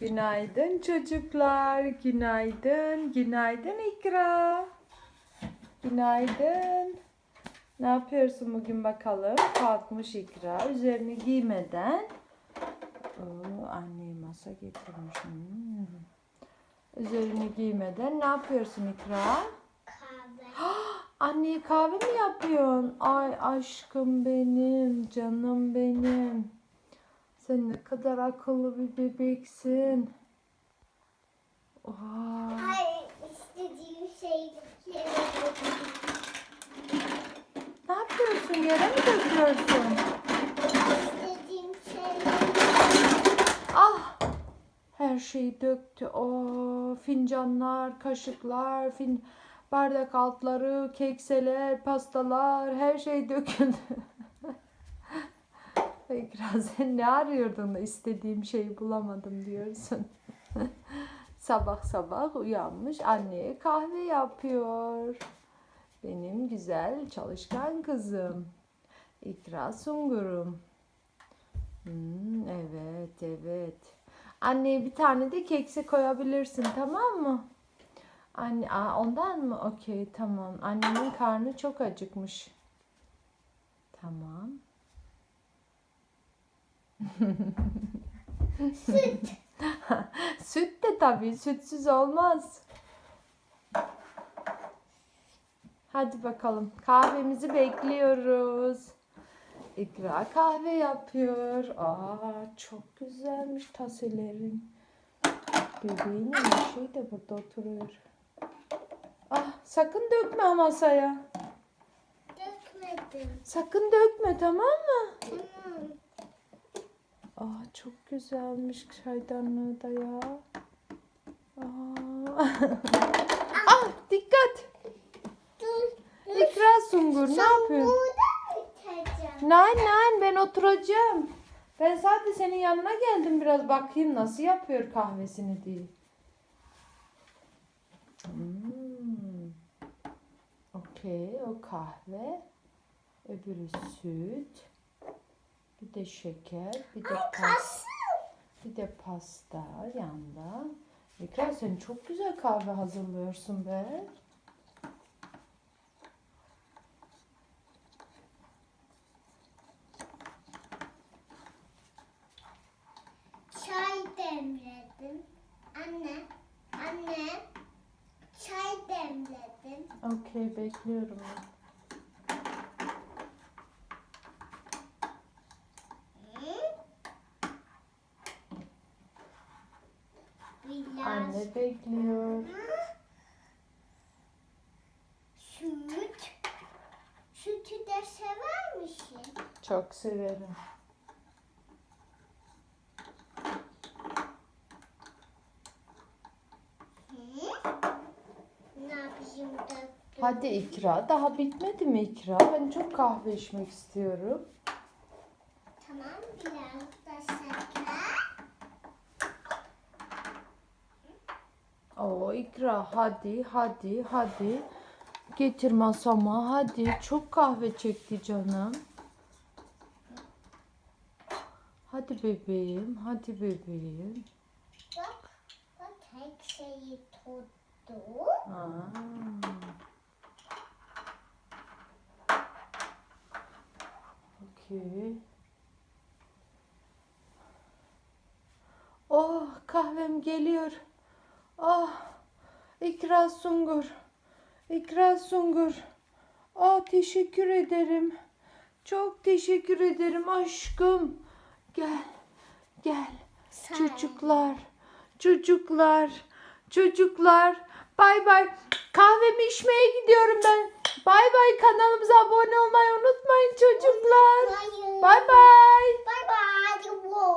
Günaydın çocuklar. Günaydın. Günaydın İkra. Günaydın. Ne yapıyorsun bugün bakalım? Kalkmış İkra. Üzerini giymeden. Oo, anne masa getirmiş. Hmm. Üzerini giymeden ne yapıyorsun İkra? Kahve. Anneye kahve mi yapıyorsun? Ay aşkım benim, canım benim. Sen ne kadar akıllı bir bebeksin. Oha. Hayır istediğim şey. Ne yapıyorsun? Yere mi döküyorsun? İstediğim şey. Ah! Her şeyi döktü. O fincanlar, kaşıklar, fin bardak altları, kekseler, pastalar, her şey döküldü. İkra ne arıyordun da istediğim şeyi bulamadım diyorsun. sabah sabah uyanmış anneye kahve yapıyor. Benim güzel çalışkan kızım. İkra Sungur'um. Hmm, evet evet. Anneye bir tane de kekse koyabilirsin tamam mı? Anne, aa, ondan mı? Okey tamam. Annemin karnı çok acıkmış. Tamam. Süt. Süt de tabii sütsüz olmaz. Hadi bakalım kahvemizi bekliyoruz. İkra kahve yapıyor. Aa çok güzelmiş taselerin. Bebeğin şey de burada oturuyor. Ah sakın dökme masaya. Dökmedim. Sakın dökme tamam mı? Tamam. Çok güzelmiş çaydanlığı da ya. Aa. ah dikkat. İkra Sungur ne yapıyorsun? Nein nein ben oturacağım. Ben sadece senin yanına geldim biraz bakayım nasıl yapıyor kahvesini diye. Hmm. Okey o kahve. Öbürü süt. Bir de şeker. Bir de pasta. Bir de pasta yanda. İkra sen çok güzel kahve hazırlıyorsun be. Çay demledim. Anne. Anne. Çay demledim. Okey bekliyorum. ben. Hı? Anne bekliyor. süt. Sütü de sever misin? Çok severim. Hadi ikra. Daha bitmedi mi ikra? Ben çok kahve içmek istiyorum. Tamam biraz da şeker. Oo ikra hadi hadi hadi. Getir masama hadi. Çok kahve çekti canım. Hadi bebeğim. Hadi bebeğim. Bak, bak tek şeyi tuttu. Aa. Okey. Oh kahvem geliyor. Oh İkra Sungur. İkra Sungur. Oh teşekkür ederim. Çok teşekkür ederim aşkım. Gel. Gel. Ol. Çocuklar, çocuklar, çocuklar. Bay bay. Kahvemi içmeye gidiyorum ben. Bay bay. Kanalımıza abone olmayı unutmayın çocuklar. Bay bay. Bye bye.